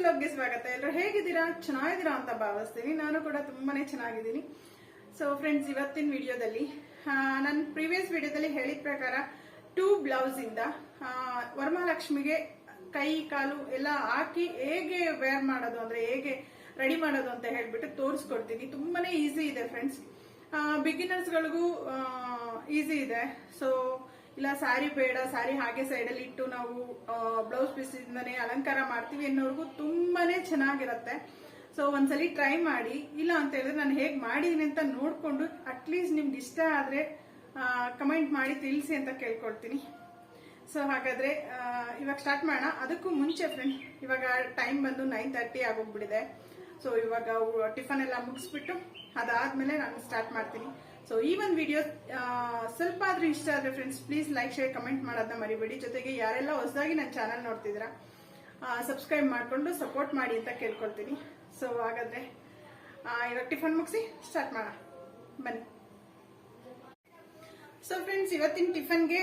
ವ್ಲಾಗ್ಗೆ ಸ್ವಾಗತ. ಎಲ್ಲರೂ ಹೇಗಿದ್ದೀರಾ? ಚೆನ್ನಾಗಿದ್ದೀರಾ ಅಂತ ಭಾವಿಸ್ತೀನಿ. ನಾನು ಕೂಡ ತುಂಬಾನೇ ಚೆನ್ನಾಗಿದ್ದೀನಿ. ಸೊ ಫ್ರೆಂಡ್ಸ್ ಇವತ್ತಿನ ವಿಡಿಯೋದಲ್ಲಿ ನನ್ನ ಪ್ರೀವಿಯಸ್ ವಿಡಿಯೋದಲ್ಲಿ ಹೇಳಿದ ಪ್ರಕಾರ ಟೂ ಬ್ಲೌಸ್ ಇಂದ ವರಮಹಾಲಕ್ಷ್ಮಿಗೆ ಕೈ, ಕಾಲು ಎಲ್ಲ ಹಾಕಿ ಹೇಗೆ ವೇರ್ ಮಾಡೋದು ಅಂದ್ರೆ ಹೇಗೆ ರೆಡಿ ಮಾಡೋದು ಅಂತ ಹೇಳ್ಬಿಟ್ಟು ತೋರಿಸ್ಕೊಡ್ತೀನಿ. ತುಂಬಾನೇ ಈಸಿ ಇದೆ ಫ್ರೆಂಡ್ಸ್ ಬಿಗಿನರ್ಸ್ಗಳಿಗೂ ಈಸಿ ಇದೆ. ಸೊ ಇಲ್ಲ ಸ್ಯಾರಿ ಬೇಡ ಸ್ಯಾರಿ ಹಾಗೆ ಸೈಡಲ್ಲಿ ಇಟ್ಟು ನಾವು ಬ್ಲೌಸ್ ಪೀಸ್ ಇಂದನೇ ಅಲಂಕಾರ ಮಾಡ್ತೀವಿ ಅನ್ನೋರ್ಗು ತುಂಬಾನೇ ಚೆನ್ನಾಗಿರತ್ತೆ. ಸೊ ಒಂದ್ಸಲಿ ಟ್ರೈ ಮಾಡಿ, ಇಲ್ಲ ಅಂತ ಹೇಳಿದ್ರೆ ನಾನು ಹೇಗೆ ಮಾಡಿದೀನಿ ಅಂತ ನೋಡ್ಕೊಂಡು ಅಟ್ಲೀಸ್ಟ್ ನಿಮ್ಗೆ ಇಷ್ಟ ಆದ್ರೆ ಕಮೆಂಟ್ ಮಾಡಿ ತಿಳಿಸಿ ಅಂತ ಕೇಳ್ಕೊಳ್ತೀನಿ ಸೊ ಹಾಗಾದ್ರೆ ಇವಾಗ ಸ್ಟಾರ್ಟ್ ಮಾಡೋಣ. ಅದಕ್ಕೂ ಮುಂಚೆ ಫ್ರೆಂಡ್ ಇವಾಗ ಟೈಮ್ ಬಂದು ನೈನ್ ತರ್ಟಿ ಆಗೋಗ್ಬಿಟ್ಟಿದೆ. ಸೊ ಇವಾಗ ಟಿಫನ್ ಎಲ್ಲ ಮುಗಿಸ್ಬಿಟ್ಟು ಅದಾದ್ಮೇಲೆ ನಾನು ಸ್ಟಾರ್ಟ್ ಮಾಡ್ತೀನಿ. ಸೊ ಈ ಒಂದು ವಿಡಿಯೋ ಸ್ವಲ್ಪ ಆದ್ರೂ ಇಷ್ಟ ಆದ್ರೆ friends please like share comment ಮಾಡೋದನ್ನ ಮರಿಬೇಡಿ. ಜೊತೆಗೆ ಯಾರೆಲ್ಲ ಹೊಸದಾಗಿ ನನ್ನ ಚಾನಲ್ ನೋಡ್ತಿದ್ರ ಸಬ್ಸ್ಕ್ರೈಬ್ ಮಾಡಿಕೊಂಡು ಸಪೋರ್ಟ್ ಮಾಡಿ ಅಂತ ಕೇಳ್ಕೊಳ್ತೀನಿ. ಸೊ ಹಾಗಾದ್ರೆ ಇವಾಗ ಟಿಫನ್ ಮುಗಿಸಿ ಸ್ಟಾರ್ಟ್ ಮಾಡೋಣ. ಬನ್ನಿ. ಸೊ ಫ್ರೆಂಡ್ಸ್ ಇವತ್ತಿನ ಟಿಫನ್ಗೆ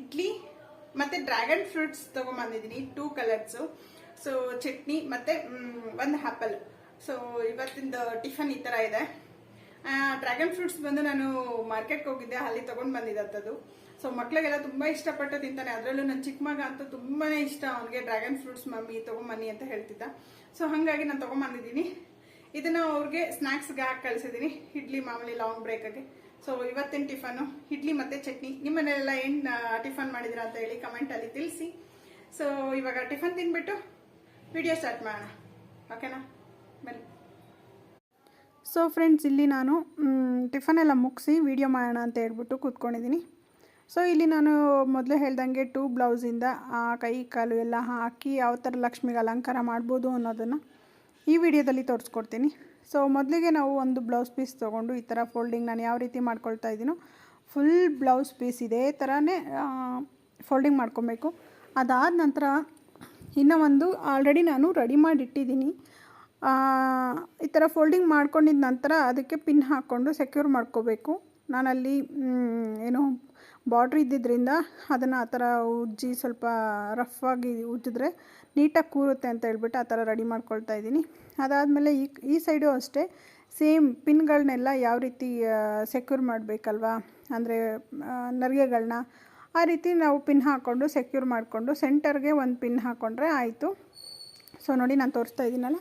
ಇಡ್ಲಿ ಮತ್ತೆ ಡ್ರ್ಯಾಗನ್ ಫ್ರೂಟ್ಸ್ ತಗೊಂಬಂದಿದ್ದೀನಿ. ಟೂ ಕಲರ್ಸ್ ಸೊ ಚಟ್ನಿ ಮತ್ತೆ ಒಂದು ಆಪಲ್ ಸೊ ಇವತ್ತಿಂದ ಟಿಫನ್ ಈ ತರ ಇದೆ. ಡ್ರ್ಯಾಗನ್ ಫ್ರೂಟ್ಸ್ ಬಂದು ನಾನು ಮಾರ್ಕೆಟ್ಗೆ ಹೋಗಿದ್ದೆ, ಅಲ್ಲಿ ತಗೊಂಡ್ ಬಂದಿದ್ದದ್ದು. ಸೊ ಮಕ್ಳಿಗೆಲ್ಲ ತುಂಬಾ ಇಷ್ಟಪಟ್ಟು ತಿಂತಾನೆ. ಅದರಲ್ಲೂ ನನ್ನ ಚಿಕ್ಕ ಮಗ ಅಂತೂ ತುಂಬಾನೇ ಇಷ್ಟ ಅವನಿಗೆ ಡ್ರ್ಯಾಗನ್ ಫ್ರೂಟ್ಸ್ ಮಮ್ಮಿ ತಗೊಂಬನ್ನಿ ಅಂತ ಹೇಳ್ತಿದ್ದ. ಸೊ ಹಾಗಾಗಿ ನಾನು ತೊಗೊಂಬಂದಿದ್ದೀನಿ. ಇದನ್ನ ಅವ್ರಿಗೆ ಸ್ನಾಕ್ಸ್ಗೆ ಹಾಕಿ ಕಳಿಸಿದ್ದೀನಿ ಇಡ್ಲಿ ಮಾಮೂಲಿ ಲಾಂಗ್ ಬ್ರೇಕ್ಗೆ ಸೊ ಇವತ್ತಿನ ಟಿಫನು, ಇಡ್ಲಿ ಮತ್ತೆ ಚಟ್ನಿ. ನಿಮ್ಮನೆಲ್ಲ ಏನ್ ಟಿಫನ್ ಮಾಡಿದಿರಾ ಅಂತ ಹೇಳಿ ಕಮೆಂಟಲ್ಲಿ ತಿಳಿಸಿ. ಸೊ ಇವಾಗ ಟಿಫನ್ ತಿನ್ಬಿಟ್ಟು ವಿಡಿಯೋ ಸ್ಟಾರ್ಟ್ ಮಾಡೋಣ. ಓಕೆನಾ ಬನ್ನಿ. ಸೊ ಫ್ರೆಂಡ್ಸ್ ಇಲ್ಲಿ ನಾನು ಟಿಫನ್ ಎಲ್ಲ ಮುಗಿಸಿ ವಿಡಿಯೋ ಮಾಡೋಣ ಅಂತ ಹೇಳ್ಬಿಟ್ಟು ಕೂತ್ಕೊಂಡಿದ್ದೀನಿ. ಸೊ ಇಲ್ಲಿ ನಾನು ಮೊದಲೇ ಹೇಳ್ದಂಗೆ ಟೂ ಬ್ಲೌಸಿಂದ ಕೈ ಕಾಲು ಎಲ್ಲ ಹಾಕಿ ಯಾವ ಥರ ಲಕ್ಷ್ಮಿಗೆ ಅಲಂಕಾರ ಮಾಡ್ಬೋದು ಅನ್ನೋದನ್ನು ಈ ವಿಡಿಯೋದಲ್ಲಿ ತೋರಿಸ್ಕೊಡ್ತೀನಿ. ಸೊ ಮೊದಲಿಗೆ ನಾವು ಒಂದು ಬ್ಲೌಸ್ ಪೀಸ್ ತೊಗೊಂಡು ಈ ಥರ ಫೋಲ್ಡಿಂಗ್ ನಾನು ಯಾವ ರೀತಿ ಮಾಡ್ಕೊಳ್ತಾ ಇದ್ದೀನೋ ಫುಲ್ ಬ್ಲೌಸ್ ಪೀಸ್ ಇದೇ ಥರನೇ ಫೋಲ್ಡಿಂಗ್ ಮಾಡ್ಕೊಬೇಕು. ಅದಾದ ನಂತರ ಇನ್ನೂ ಒಂದು ಆಲ್ರೆಡಿ ನಾನು ರೆಡಿ ಮಾಡಿ ಇಟ್ಟಿದ್ದೀನಿ ಆ, ಈ ಥರ ಫೋಲ್ಡಿಂಗ್ ಮಾಡ್ಕೊಂಡಿದ ನಂತರ ಅದಕ್ಕೆ ಪಿನ್ ಹಾಕ್ಕೊಂಡು ಸೆಕ್ಯೂರ್ ಮಾಡ್ಕೋಬೇಕು. ನಾನಲ್ಲಿ ಏನು ಬಾರ್ಡ್ರ್ ಇದ್ದಿದ್ದರಿಂದ ಅದನ್ನು ಆ ಥರ ಉಜ್ಜಿ ಸ್ವಲ್ಪ ರಫ್ ಆಗಿ ಉಜ್ಜಿದ್ರೆ ನೀಟಾಗಿ ಕೂರುತ್ತೆ ಅಂತ ಹೇಳ್ಬಿಟ್ಟು ಆ ಥರ ರೆಡಿ ಮಾಡ್ಕೊಳ್ತಾ ಇದ್ದೀನಿ. ಅದಾದಮೇಲೆ ಈ ಈ ಸೈಡು ಅಷ್ಟೇ ಸೇಮ್ ಪಿನ್ಗಳನ್ನೆಲ್ಲ ಯಾವ ರೀತಿ ಸೆಕ್ಯೂರ್ ಮಾಡಬೇಕಲ್ವಾ? ಅಂದರೆ ನರಿಗೆಗಳನ್ನ ಆ ರೀತಿ ನಾವು ಪಿನ್ ಹಾಕ್ಕೊಂಡು ಸೆಕ್ಯೂರ್ ಮಾಡಿಕೊಂಡು ಸೆಂಟರ್ಗೆ ಒಂದು ಪಿನ್ ಹಾಕ್ಕೊಂಡ್ರೆ ಆಯಿತು. ಸೊ, ನೋಡಿ ನಾನು ತೋರಿಸ್ತಾ ಇದ್ದೀನಲ್ಲ?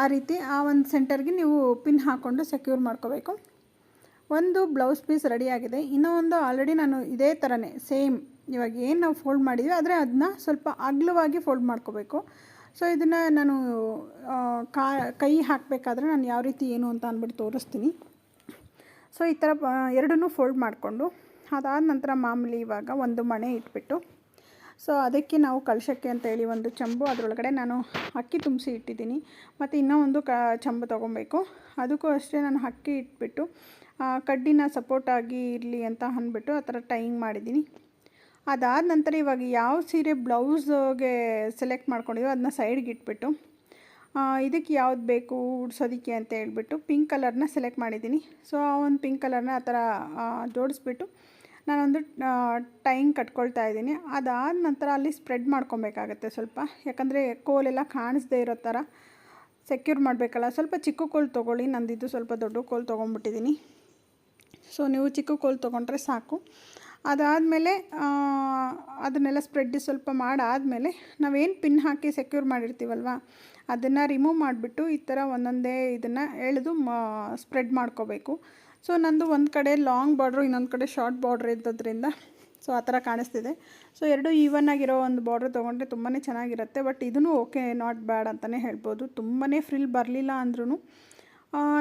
ಆ ರೀತಿ ಆ ಒಂದು ಸೆಂಟರ್ಗೆ ನೀವು ಪಿನ್ ಹಾಕ್ಕೊಂಡು ಸೆಕ್ಯೂರ್ ಮಾಡ್ಕೋಬೇಕು. ಒಂದು ಬ್ಲೌಸ್ ಪೀಸ್ ರೆಡಿಯಾಗಿದೆ ಇನ್ನೂ ಒಂದು ಆಲ್ರೆಡಿ ನಾನು ಇದೇ ಥರನೇ ಸೇಮ್ ಇವಾಗ ಏನು ನಾವು ಫೋಲ್ಡ್ ಮಾಡಿದ್ವಿ, ಆದರೆ ಅದನ್ನ ಸ್ವಲ್ಪ ಅಗ್ಲವಾಗಿ ಫೋಲ್ಡ್ ಮಾಡ್ಕೋಬೇಕು. ಸೊ, ಇದನ್ನು ನಾನು ಕಾ, ಕೈ ಹಾಕಬೇಕಾದ್ರೆ ನಾನು ಯಾವ ರೀತಿ ಏನು ಅಂತ ಅಂದ್ಬಿಟ್ಟು ತೋರಿಸ್ತೀನಿ. ಸೊ, ಈ ಥರ ಎರಡನ್ನೂ ಫೋಲ್ಡ್ ಮಾಡಿಕೊಂಡು, ಅದಾದ ನಂತರ ಮಾಮೂಲಿ ಇವಾಗ ಒಂದು ಮಣೆ ಇಟ್ಬಿಟ್ಟು ಸೊ ಅದಕ್ಕೆ ನಾವು ಕಳಶಕ್ಕೆ ಅಂತ ಹೇಳಿ ಒಂದು ಚಂಬು ಅದರೊಳಗಡೆ ನಾನು ಅಕ್ಕಿ ತುಂಬಿಸಿ ಇಟ್ಟಿದ್ದೀನಿ. ಮತ್ತು ಇನ್ನೂ ಒಂದು ಕ ಚಂಬು ತೊಗೊಬೇಕು. ಅದಕ್ಕೂ ಅಷ್ಟೇ ನಾನು ಅಕ್ಕಿ ಇಟ್ಬಿಟ್ಟು ಕಡ್ಡಿನ ಸಪೋರ್ಟಾಗಿ ಇರಲಿ ಅಂತ ಅಂದ್ಬಿಟ್ಟು ಆ ಥರ ಟೈಯಿಂಗ್ ಮಾಡಿದ್ದೀನಿ. ಅದಾದ ನಂತರ ಇವಾಗ ಯಾವ ಸೀರೆ ಬ್ಲೌಸ್ಗೆ ಸೆಲೆಕ್ಟ್ ಮಾಡ್ಕೊಂಡಿದ್ವೋ ಅದನ್ನ ಸೈಡ್ಗೆ ಇಟ್ಬಿಟ್ಟು ಇದಕ್ಕೆ ಯಾವ್ದು ಬೇಕು ಉಡ್ಸೋದಕ್ಕೆ ಅಂತ ಹೇಳ್ಬಿಟ್ಟು ಪಿಂಕ್ ಕಲರ್ನ ಸೆಲೆಕ್ಟ್ ಮಾಡಿದ್ದೀನಿ. ಸೊ ಆ ಒಂದು ಪಿಂಕ್ ಕಲರ್ನ ಆ ಥರ ಜೋಡಿಸ್ಬಿಟ್ಟು ನಾನೊಂದು ಟೈಂಗ್ ಕಟ್ಕೊಳ್ತಾ ಇದ್ದೀನಿ. ಅದಾದ ನಂತರ ಅಲ್ಲಿ ಸ್ಪ್ರೆಡ್ ಮಾಡ್ಕೊಬೇಕಾಗತ್ತೆ ಸ್ವಲ್ಪ. ಯಾಕಂದರೆ ಕೋಲೆಲ್ಲ ಕಾಣಿಸ್ದೇ ಇರೋ ಥರ ಸೆಕ್ಯೂರ್ ಮಾಡಬೇಕಲ್ಲ. ಸ್ವಲ್ಪ ಚಿಕ್ಕ ಕೋಲ್ ತೊಗೊಳ್ಳಿ. ನಂದಿದ್ದು ಸ್ವಲ್ಪ ದೊಡ್ಡ ಕೋಲ್ ತೊಗೊಂಡ್ಬಿಟ್ಟಿದ್ದೀನಿ. ಸೊ, ನೀವು ಚಿಕ್ಕ ಕೋಲ್ ತೊಗೊಂಡ್ರೆ ಸಾಕು. ಅದಾದಮೇಲೆ ಅದನ್ನೆಲ್ಲ ಸ್ಪ್ರೆಡ್ ಸ್ವಲ್ಪ ಮಾಡಾದಮೇಲೆ ನಾವೇನು ಪಿನ್ ಹಾಕಿ ಸೆಕ್ಯೂರ್ ಮಾಡಿರ್ತೀವಲ್ವ, ಅದನ್ನು ರಿಮೂವ್ ಮಾಡಿಬಿಟ್ಟು ಈ ಥರ ಒಂದೊಂದೇ ಇದನ್ನು ಎಳೆದು ಸ್ಪ್ರೆಡ್ ಮಾಡ್ಕೋಬೇಕು. ಸೊ ನಂದು ಒಂದು ಕಡೆ ಲಾಂಗ್ ಬಾರ್ಡ್ರು ಇನ್ನೊಂದು ಕಡೆ ಶಾರ್ಟ್ ಬಾರ್ಡ್ರ್ ಇದ್ದದ್ರಿಂದ ಸೊ ಆ ಥರ ಕಾಣಿಸ್ತಿದೆ. ಸೊ ಎರಡು ಈವನ್ ಆಗಿರೋ ಒಂದು ಬಾರ್ಡ್ರ್ ತೊಗೊಂಡ್ರೆ ತುಂಬಾ ಚೆನ್ನಾಗಿರುತ್ತೆ ಬಟ್ ಇದೂ ಓಕೆ ನಾಟ್ ಬ್ಯಾಡ್ ಅಂತಲೇ ಹೇಳ್ಬೋದು. ತುಂಬಾ ಫ್ರಿಲ್ ಬರಲಿಲ್ಲ ಅಂದ್ರೂ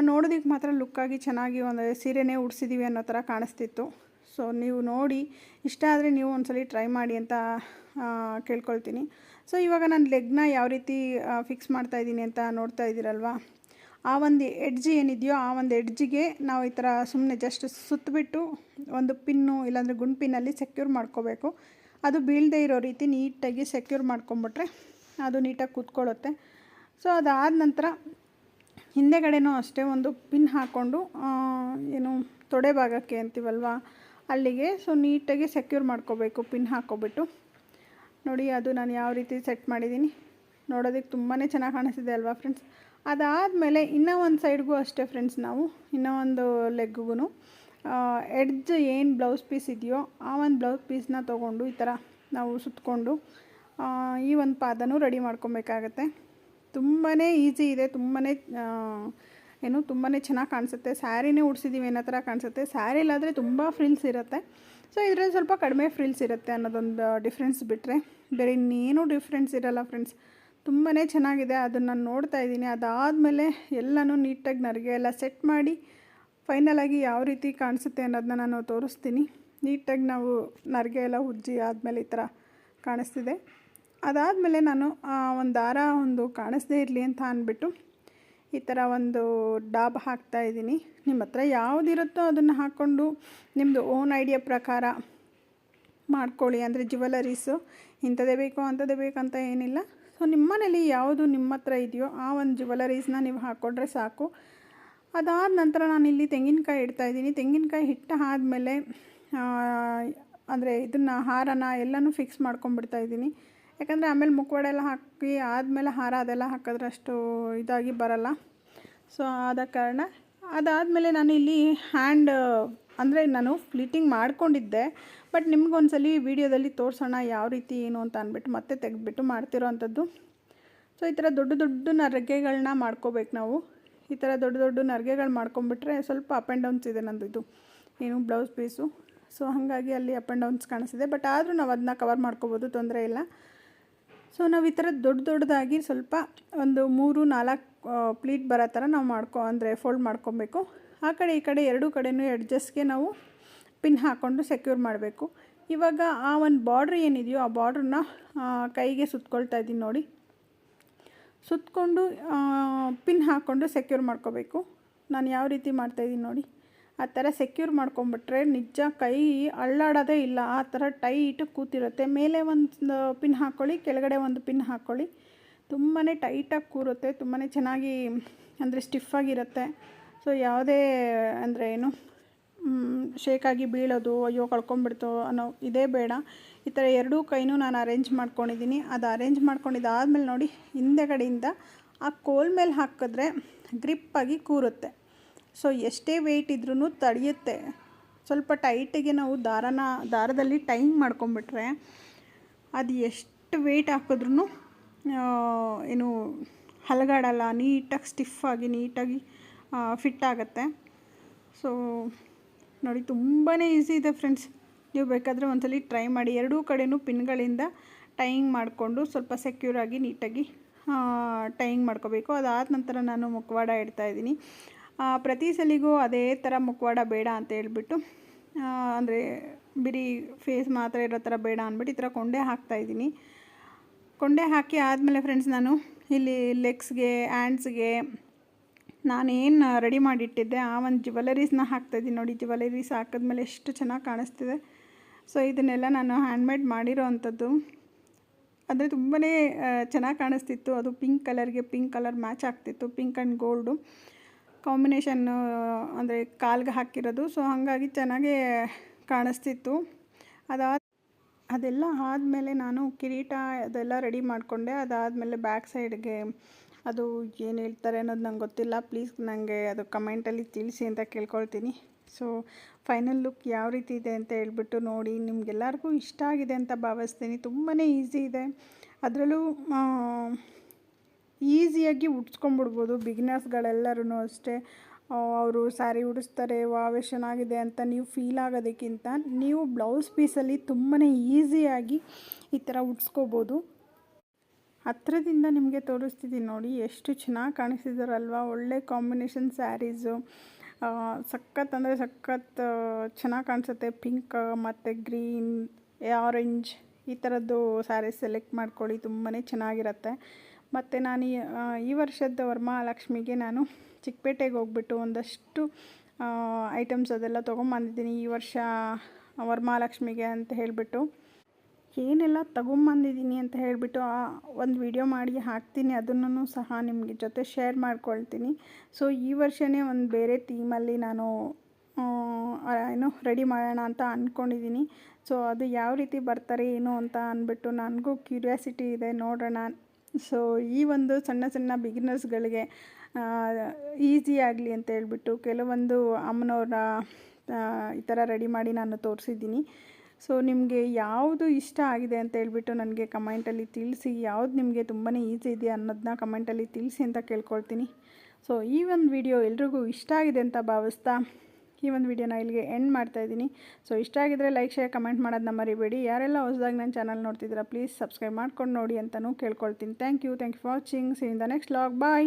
ನೋಡೋದಕ್ಕೆ ಮಾತ್ರ ಲುಕ್ಕಾಗಿ ಚೆನ್ನಾಗಿ ಒಂದು ಸೀರೆನೇ ಉಡ್ಸಿದ್ದೀವಿ ಅನ್ನೋ ಥರ ಕಾಣಿಸ್ತಿತ್ತು. ಸೊ ನೀವು ನೋಡಿ, ಇಷ್ಟ ಆದರೆ ನೀವು ಒಂದ್ಸಲಿ ಟ್ರೈ ಮಾಡಿ ಅಂತ ಕೇಳ್ಕೊಳ್ತೀನಿ. ಸೊ ಇವಾಗ ನಾನು ಲೆಗ್ನ ಯಾವ ರೀತಿ ಫಿಕ್ಸ್ ಮಾಡ್ತಾ ಇದ್ದೀನಿ ಅಂತ ನೋಡ್ತಾ ಇದ್ದೀರಲ್ವಾ? ಆ ಒಂದು ಎಡ್ಜ್ ಏನಿದೆಯೋ ಆ ಒಂದು ಎಡ್ಜಿಗೆ ನಾವು ಈ ಥರ ಸುಮ್ಮನೆ ಜಸ್ಟ್ ಸುತ್ತಬಿಟ್ಟು ಒಂದು ಪಿನ್ನು ಇಲ್ಲಾಂದರೆ ಗುಂಡ್ ಪಿನ್ನಲ್ಲಿ ಸೆಕ್ಯೂರ್ ಮಾಡ್ಕೋಬೇಕು. ಅದು ಬೀಳದೇ ಇರೋ ರೀತಿ ನೀಟಾಗಿ ಸೆಕ್ಯೂರ್ ಮಾಡ್ಕೊಂಬಿಟ್ರೆ ಅದು ನೀಟಾಗಿ ಕೂತ್ಕೊಳ್ಳುತ್ತೆ. ಸೊ ಅದಾದ ನಂತರ ಹಿಂದೆಗಡೆನೂ ಅಷ್ಟೇ ಒಂದು ಪಿನ್ ಹಾಕ್ಕೊಂಡು ಏನು ತೊಡೆ ಭಾಗಕ್ಕೆ ಅಂತೀವಲ್ವ, ಅಲ್ಲಿಗೆ ಸೊ ನೀಟಾಗಿ ಸೆಕ್ಯೂರ್ ಮಾಡ್ಕೋಬೇಕು ಪಿನ್ ಹಾಕ್ಕೊಬಿಟ್ಟು ನೋಡಿ, ಅದು ನಾನು ಯಾವ ರೀತಿ ಸೆಟ್ ಮಾಡಿದ್ದೀನಿ. ನೋಡೋದಕ್ಕೆ ತುಂಬಾ ಚೆನ್ನಾಗಿ ಕಾಣಿಸ್ತಿದೆ ಅಲ್ವಾ ಫ್ರೆಂಡ್ಸ್ ಅದಾದಮೇಲೆ ಇನ್ನೂ ಒಂದು ಸೈಡ್ಗೂ ಅಷ್ಟೇ ಫ್ರೆಂಡ್ಸ್ ನಾವು. ಇನ್ನೂ ಒಂದು ಲೆಗ್ಗುಗೂ ಎಡ್ಜ್ ಏನು ಬ್ಲೌಸ್ ಪೀಸ್ ಇದೆಯೋ ಆ ಒಂದು ಬ್ಲೌಸ್ ಪೀಸ್ನ ತೊಗೊಂಡು ಈ ಥರ ನಾವು ಸುತ್ತಕೊಂಡು ಈ ಒಂದು ಪಾದನೂ ರೆಡಿ ಮಾಡ್ಕೊಬೇಕಾಗತ್ತೆ. ತುಂಬಾ ಈಸಿ ಇದೆ ತುಂಬಾ ಏನು ತುಂಬಾ ಚೆನ್ನಾಗಿ ಕಾಣಿಸುತ್ತೆ. ಸ್ಯಾರಿನೇ ಉಡ್ಸಿದ್ದೀವಿ ಏನೋ ಥರ ಕಾಣಿಸುತ್ತೆ ಸ್ಯಾರಿಲಾದರೆ ತುಂಬ ಫ್ರಿಲ್ಸ್ ಇರುತ್ತೆ. ಸೊ ಇದರಲ್ಲಿ ಸ್ವಲ್ಪ ಕಡಿಮೆ ಫ್ರಿಲ್ಸ್ ಇರುತ್ತೆ ಅನ್ನೋದೊಂದು ಡಿಫ್ರೆನ್ಸ್ ಬಿಟ್ಟರೆ ಬೇರೆ ಇನ್ನೇನು ಡಿಫ್ರೆನ್ಸ್ ಇರಲ್ಲ ಫ್ರೆಂಡ್ಸ್ ತುಂಬಾ ಚೆನ್ನಾಗಿದೆ, ಅದನ್ನು ನಾನು ನೋಡ್ತಾ ಇದ್ದೀನಿ. ಅದಾದಮೇಲೆ ಎಲ್ಲನೂ ನೀಟಾಗಿ ನರಿಗೆ ಎಲ್ಲ ಸೆಟ್ ಮಾಡಿ ಫೈನಲಾಗಿ ಯಾವ ರೀತಿ ಕಾಣಿಸುತ್ತೆ ಅನ್ನೋದನ್ನ ನಾನು ತೋರಿಸ್ತೀನಿ. ನೀಟಾಗಿ ನಾವು ನರಿಗೆ ಎಲ್ಲ ಉಜ್ಜಿ ಆದಮೇಲೆ ಈ ಥರ ಕಾಣಿಸ್ತಿದೆ. ಅದಾದಮೇಲೆ ನಾನು ಒಂದು ದಾರ ಒಂದು ಕಾಣಿಸ್ದೇ ಇರಲಿ ಅಂತ ಅಂದ್ಬಿಟ್ಟು ಈ ಥರ ಒಂದು ಡಾಬ್ ಹಾಕ್ತಾ ಇದ್ದೀನಿ. ನಿಮ್ಮ ಹತ್ರ ಯಾವುದಿರುತ್ತೋ ಅದನ್ನು ಹಾಕ್ಕೊಂಡು ನಿಮ್ಮದು ಓನ್ ಐಡಿಯಾ ಪ್ರಕಾರ ಮಾಡ್ಕೊಳ್ಳಿ. ಅಂದರೆ ಜ್ಯುವೆಲರೀಸು ಇಂಥದೇ ಬೇಕು ಅಂಥದ್ದೇ ಬೇಕಂತ ಏನಿಲ್ಲ. ಸೊ ನಿಮ್ಮ ಮನೇಲಿ ಯಾವುದು ನಿಮ್ಮ ಹತ್ರ ಇದೆಯೋ ಆ ಒಂದು ಜ್ಯುವೆಲರೀಸ್ನ ನೀವು ಹಾಕ್ಕೊಂಡ್ರೆ ಸಾಕು. ಅದಾದ ನಂತರ ನಾನು ಇಲ್ಲಿ ತೆಂಗಿನಕಾಯಿ ಇಡ್ತಾ ಇದ್ದೀನಿ. ತೆಂಗಿನಕಾಯಿ ಹಿಟ್ಟು ಆದಮೇಲೆ ಅಂದರೆ ಇದನ್ನು ಹಾರನ ಎಲ್ಲನೂ ಫಿಕ್ಸ್ ಮಾಡ್ಕೊಂಡ್ಬಿಡ್ತಾ ಇದ್ದೀನಿ. ಯಾಕಂದರೆ ಆಮೇಲೆ ಮುಖವಾಡ ಎಲ್ಲ ಹಾಕಿ ಆದಮೇಲೆ ಹಾರ ಅದೆಲ್ಲ ಹಾಕಿದ್ರೆ ಅಷ್ಟು ಇದಾಗಿ ಬರಲ್ಲ. ಸೊ ಆದ ಕಾರಣ ಅದಾದಮೇಲೆ ನಾನು ಇಲ್ಲಿ ಹ್ಯಾಂಡ್ ಅಂದರೆ ನಾನು ಫ್ಲೀಟಿಂಗ್ ಮಾಡ್ಕೊಂಡಿದ್ದೆ, ಬಟ್ ನಿಮ್ಗೊಂದ್ಸಲಿ ವೀಡಿಯೋದಲ್ಲಿ ತೋರಿಸೋಣ ಯಾವ ರೀತಿ ಏನು ಅಂತ ಅಂದ್ಬಿಟ್ಟು ಮತ್ತೆ ತೆಗೆದ್ಬಿಟ್ಟು ಮಾಡ್ತಿರೋ ಅಂಥದ್ದು. ಸೊ ಈ ಥರ ದೊಡ್ಡ ದೊಡ್ಡ ನರಗೆಗಳನ್ನ ಮಾಡ್ಕೋಬೇಕು ನಾವು. ಈ ಥರ ದೊಡ್ಡ ದೊಡ್ಡ ನರಗೆಗಳು ಮಾಡ್ಕೊಂಬಿಟ್ರೆ ಸ್ವಲ್ಪ ಅಪ್ ಆ್ಯಂಡ್ ಡೌನ್ಸ್ ಇದೆ ನಂದು ಇದು. ಏನು ಬ್ಲೌಸ್ ಪೀಸು ಸೊ ಹಾಗಾಗಿ ಅಲ್ಲಿ ಅಪ್ ಆ್ಯಂಡ್ ಡೌನ್ಸ್ ಕಾಣಿಸಿದೆ ಬಟ್ ಆದರೂ ನಾವು ಅದನ್ನ ಕವರ್ ಮಾಡ್ಕೋಬೋದು, ತೊಂದರೆ ಇಲ್ಲ. ಸೊ ನಾವು ಈ ಥರ ದೊಡ್ಡ ದೊಡ್ಡದಾಗಿ ಸ್ವಲ್ಪ ಒಂದು ಮೂರು ನಾಲ್ಕು ಪ್ಲೀಟ್ ಬರೋ ಥರ ನಾವು ಮಾಡ್ಕೊ, ಅಂದರೆ ಫೋಲ್ಡ್ ಮಾಡ್ಕೊಬೇಕು. ಆ ಕಡೆ ಈ ಕಡೆ ಎರಡೂ ಕಡೆಯೂ ಎಡ್ಜಸ್ಟ್ಗೆ ನಾವು ಪಿನ್ ಹಾಕ್ಕೊಂಡು ಸೆಕ್ಯೂರ್ ಮಾಡಬೇಕು. ಇವಾಗ ಆ ಒಂದು ಬಾರ್ಡ್ರ್ ಏನಿದೆಯೋ ಆ ಬಾರ್ಡ್ರನ್ನ ಕೈಗೆ ಸುತ್ಕೊಳ್ತಾ ಇದ್ದೀನಿ ನೋಡಿ. ಸುತ್ತಕೊಂಡು ಪಿನ್ ಹಾಕ್ಕೊಂಡು ಸೆಕ್ಯೂರ್ ಮಾಡ್ಕೋಬೇಕು. ನಾನು ಯಾವ ರೀತಿ ಮಾಡ್ತಾಯಿದ್ದೀನಿ ನೋಡಿ. ಆ ಥರ ಸೆಕ್ಯೂರ್ ಮಾಡ್ಕೊಂಬಿಟ್ರೆ ನಿಜ ಕೈ ಅಳ್ಳಾಡೋದೇ ಇಲ್ಲ. ಆ ಥರ ಟೈಟ್ ಕೂತಿರುತ್ತೆ. ಮೇಲೆ ಒಂದು ಪಿನ್ ಹಾಕ್ಕೊಳ್ಳಿ ಕೆಳಗಡೆ ಒಂದು ಪಿನ್ ಹಾಕ್ಕೊಳ್ಳಿ ತುಂಬಾ ಟೈಟಾಗಿ ಕೂರುತ್ತೆ. ತುಂಬಾ ಚೆನ್ನಾಗಿ, ಅಂದರೆ ಸ್ಟಿಫಾಗಿರುತ್ತೆ ಸೊ ಯಾವುದೇ, ಅಂದರೆ ಏನು ಶೇಕಾಗಿ ಬೀಳೋದು, ಅಯ್ಯೋ ಕಳ್ಕೊಂಬಿಡ್ತು ಅನ್ನೋ ಇದೇ ಬೇಡ. ಈ ಥರ ಎರಡೂ ಕೈನೂ ನಾನು ಅರೇಂಜ್ ಮಾಡ್ಕೊಂಡಿದ್ದೀನಿ. ಅದು ಅರೇಂಜ್ ಮಾಡ್ಕೊಂಡಿದ್ದಾದಮೇಲೆ ನೋಡಿ, ಹಿಂದೆಗಡೆಯಿಂದ ಆ ಕೋಲ್ ಮೇಲೆ ಹಾಕಿದ್ರೆ ಗ್ರಿಪ್ಪಾಗಿ ಕೂರುತ್ತೆ. ಸೊ ಎಷ್ಟೇ ವೆಯ್ಟ್ ಇದ್ರೂ ತಡೆಯುತ್ತೆ. ಸ್ವಲ್ಪ ಟೈಟಿಗೆ ನಾವು ದಾರನ, ದಾರದಲ್ಲಿ ಟೈಮ್ ಮಾಡ್ಕೊಂಬಿಟ್ರೆ ಅದು ಎಷ್ಟು ವೆಯ್ಟ್ ಹಾಕಿದ್ರೂ ಏನು, ಹಲಗಾಡಲ್ಲ, ನೀಟಾಗಿ ಆಗಿ, ನೀಟಾಗಿ ಫಿಟ್ ಆಗುತ್ತೆ. ಸೊ ನೋಡಿ ತುಂಬಾ ಈಸಿ ಇದೆ ಫ್ರೆಂಡ್ಸ್ ನೀವು ಬೇಕಾದರೆ ಒಂದ್ಸಲಿ ಟ್ರೈ ಮಾಡಿ. ಎರಡೂ ಕಡೆಯೂ ಪಿನ್ಗಳಿಂದ ಟೈಯಿಂಗ್ ಮಾಡಿಕೊಂಡು ಸ್ವಲ್ಪ ಸೆಕ್ಯೂರಾಗಿ ನೀಟಾಗಿ ಟೈಯಿಂಗ್ ಮಾಡ್ಕೋಬೇಕು. ಅದಾದ ನಂತರ ನಾನು ಮುಖವಾಡ ಇಡ್ತಾ ಇದ್ದೀನಿ. ಆ, ಪ್ರತಿ ಸಲಿಗೂ ಅದೇ ಥರ ಮುಖವಾಡ ಬೇಡ ಅಂತ ಹೇಳ್ಬಿಟ್ಟು ಅಂದರೆ ಬಿರಿ ಫೇಸ್ ಮಾತ್ರ ಇರೋ ಥರ ಬೇಡ ಅಂದ್ಬಿಟ್ಟು ಈ ಥರ ಕೊಂಡೆ ಹಾಕ್ತಾ ಇದ್ದೀನಿ. ಕೊಂಡೆ ಹಾಕಿ ಆದಮೇಲೆ ಫ್ರೆಂಡ್ಸ್ ನಾನು ಇಲ್ಲಿ ಲೆಗ್ಸ್ಗೆ ಹ್ಯಾಂಡ್ಸ್ಗೆ ನಾನೇನು ರೆಡಿ ಮಾಡಿಟ್ಟಿದ್ದೆ. ಆ ಒಂದು ಜ್ಯುವೆಲರೀಸ್ನ ಹಾಕ್ತಾಯಿದ್ದೀನಿ ನೋಡಿ. ಜ್ಯುವೆಲರೀಸ್ ಹಾಕಿದ್ಮೇಲೆ ಎಷ್ಟು ಚೆನ್ನಾಗಿ ಕಾಣಿಸ್ತಿದೆ. ಸೊ ಇದನ್ನೆಲ್ಲ ನಾನು ಹ್ಯಾಂಡ್ಮೇಡ್ ಮಾಡಿರೋ ಅಂಥದ್ದು. ಅಂದರೆ ತುಂಬಾ ಚೆನ್ನಾಗಿ ಕಾಣಿಸ್ತಿತ್ತು. ಅದು ಪಿಂಕ್ ಕಲರ್ಗೆ ಪಿಂಕ್ ಕಲರ್ ಮ್ಯಾಚ್ ಆಗ್ತಿತ್ತು. ಪಿಂಕ್ ಆ್ಯಂಡ್ ಗೋಲ್ಡು ಕಾಂಬಿನೇಷನ್ನು ಅಂದರೆ ಕಾಲ್ಗೆ ಹಾಕಿರೋದು. ಸೊ ಹಾಗಾಗಿ ಚೆನ್ನಾಗೇ ಕಾಣಿಸ್ತಿತ್ತು. ಅದಾದ, ಅದೆಲ್ಲ ಆದಮೇಲೆ ನಾನು ಕಿರೀಟ ಅದೆಲ್ಲ ರೆಡಿ ಮಾಡಿಕೊಂಡೆ. ಅದಾದಮೇಲೆ ಬ್ಯಾಕ್ ಸೈಡ್ಗೆ ಅದು ಏನು ಹೇಳ್ತಾರೆ ಅನ್ನೋದು ನಂಗೆ ಗೊತ್ತಿಲ್ಲ. ಪ್ಲೀಸ್ ನನಗೆ ಅದು ಕಮೆಂಟಲ್ಲಿ ತಿಳಿಸಿ ಅಂತ ಕೇಳ್ಕೊಳ್ತೀನಿ. ಸೊ ಫೈನಲ್ ಲುಕ್ ಯಾವ ರೀತಿ ಇದೆ ಅಂತ ಹೇಳ್ಬಿಟ್ಟು ನೋಡಿ, ನಿಮ್ಗೆಲ್ಲರಿಗೂ ಇಷ್ಟ ಆಗಿದೆ ಅಂತ ಭಾವಿಸ್ತೀನಿ. ತುಂಬಾ ಈಸಿ ಇದೆ. ಅದರಲ್ಲೂ ಈಸಿಯಾಗಿ ಉಡ್ಸ್ಕೊಂಬಿಡ್ಬೋದು ಬಿಗ್ನರ್ಸ್ಗಳೆಲ್ಲರೂ ಅಷ್ಟೇ. ಅವರು ಸ್ಯಾರಿ ಉಡಿಸ್ತಾರೆ, ವಾವ್ ಚೆನ್ನಾಗಿದೆ ಅಂತ ನೀವು ಫೀಲ್ ಆಗೋದಕ್ಕಿಂತ ನೀವು ಬ್ಲೌಸ್ ಪೀಸಲ್ಲಿ ತುಂಬಾ ಈಸಿಯಾಗಿ ಈ ಥರ ಉಡ್ಸ್ಕೋಬೋದು ಹತ್ರದಿಂದ ನಿಮಗೆ ತೋರಿಸ್ತಿದ್ದೀನಿ ನೋಡಿ, ಎಷ್ಟು ಚೆನ್ನಾಗಿ ಕಾಣಿಸ್ತಿದ್ದಾರಲ್ವ ಒಳ್ಳೆ ಕಾಂಬಿನೇಷನ್ ಸ್ಯಾರೀಸು. ಸಖತ್ ಅಂದರೆ ಸಖತ್ ಚೆನ್ನಾಗಿ ಕಾಣಿಸುತ್ತೆ. ಪಿಂಕ್, ಮತ್ತು ಗ್ರೀನ್, ಆರೆಂಜ್ ಈ ಥರದ್ದು ಸ್ಯಾರೀಸ್ ಸೆಲೆಕ್ಟ್ ಮಾಡ್ಕೊಳ್ಳಿ ತುಂಬಾ ಚೆನ್ನಾಗಿರುತ್ತೆ. ಮತ್ತು ನಾನು ಈ ವರ್ಷದ ವರ್ಮಾ ವರಮಹಾಲಕ್ಷ್ಮಿಗೆ ನಾನು ಚಿಕ್ಕಪೇಟೆಗೆ ಹೋಗ್ಬಿಟ್ಟು ಒಂದಷ್ಟು ಐಟಮ್ಸ್ ಅದೆಲ್ಲ ತೊಗೊಂಬಂದಿದ್ದೀನಿ ಈ ವರ್ಷ ವರಮಹಾಲಕ್ಷ್ಮಿಗೆ ಅಂತ ಹೇಳಿಬಿಟ್ಟು. ಏನೆಲ್ಲ ತಗೊಂಬಂದಿದ್ದೀನಿ ಅಂತ ಹೇಳಿಬಿಟ್ಟು ಆ ಒಂದು ವಿಡಿಯೋ ಮಾಡಿ ಹಾಕ್ತೀನಿ. ಅದನ್ನು ಸಹ ನಿಮಗೆ ಜೊತೆ ಶೇರ್ ಮಾಡ್ಕೊಳ್ತೀನಿ. ಸೊ, ಈ ವರ್ಷವೇ ಒಂದು ಬೇರೆ ಥೀಮಲ್ಲಿ ನಾನು ಏನು ರೆಡಿ ಮಾಡೋಣ ಅಂತ ಅಂದ್ಕೊಂಡಿದ್ದೀನಿ ಸೊ, ಅದು ಯಾವ ರೀತಿ ಬರ್ತಾರೆ, ಏನು ಅಂತ ಅಂದ್ಬಿಟ್ಟು ನನಗೂ ಕ್ಯೂರಿಯಾಸಿಟಿ ಇದೆ, ನೋಡೋಣ. ಸೊ, ಈ ಒಂದು ಸಣ್ಣ ಸಣ್ಣ ಬಿಗಿನರ್ಸ್ಗಳಿಗೆ ಈಸಿ ಆಗಲಿ ಅಂತ ಹೇಳ್ಬಿಟ್ಟು ಕೆಲವೊಂದು ಅಮ್ಮನವ್ರ ಈ ಥರ ರೆಡಿ ಮಾಡಿ ನಾನು ತೋರಿಸಿದ್ದೀನಿ. ಸೊ ನಿಮಗೆ ಯಾವುದು ಇಷ್ಟ ಆಗಿದೆ ಅಂತ ಹೇಳ್ಬಿಟ್ಟು ನನಗೆ ಕಮೆಂಟಲ್ಲಿ ತಿಳಿಸಿ, ಯಾವುದು ನಿಮಗೆ ತುಂಬಾ ಈಸಿ ಇದೆ ಅನ್ನೋದನ್ನ ಕಮೆಂಟಲ್ಲಿ ತಿಳಿಸಿ ಅಂತ ಕೇಳ್ಕೊಳ್ತೀನಿ. ಸೊ ಈ ಒಂದು ವಿಡಿಯೋ ಎಲ್ರಿಗೂ ಇಷ್ಟ ಆಗಿದೆ ಅಂತ ಭಾವಿಸ್ತಾ ಈ ಒಂದು ವಿಡಿಯೋನ ಇಲ್ಲಿಗೆ ಎಂಡ್ ಮಾಡ್ತಾಯಿದ್ದೀನಿ ಸೊ ಇಷ್ಟ ಆಗಿದ್ರೆ ಲೈಕ್ ಶೇರ್ ಕಮೆಂಟ್ ಮಾಡೋದನ್ನ ಮರಿಬೇಡಿ. ಯಾರೆಲ್ಲ ಹೊಸದಾಗಿ ನನ್ನ ಚಾನಲ್ ನೋಡ್ತಿದ್ದೀರಾ ಪ್ಲೀಸ್ ಸಬ್ಸ್ಕ್ರೈಬ್ ಮಾಡ್ಕೊಂಡು ನೋಡಿ ಅಂತಲೂ ಕೇಳ್ಕೊಳ್ತೀನಿ. Thank you thank you for watching see in the next vlog bye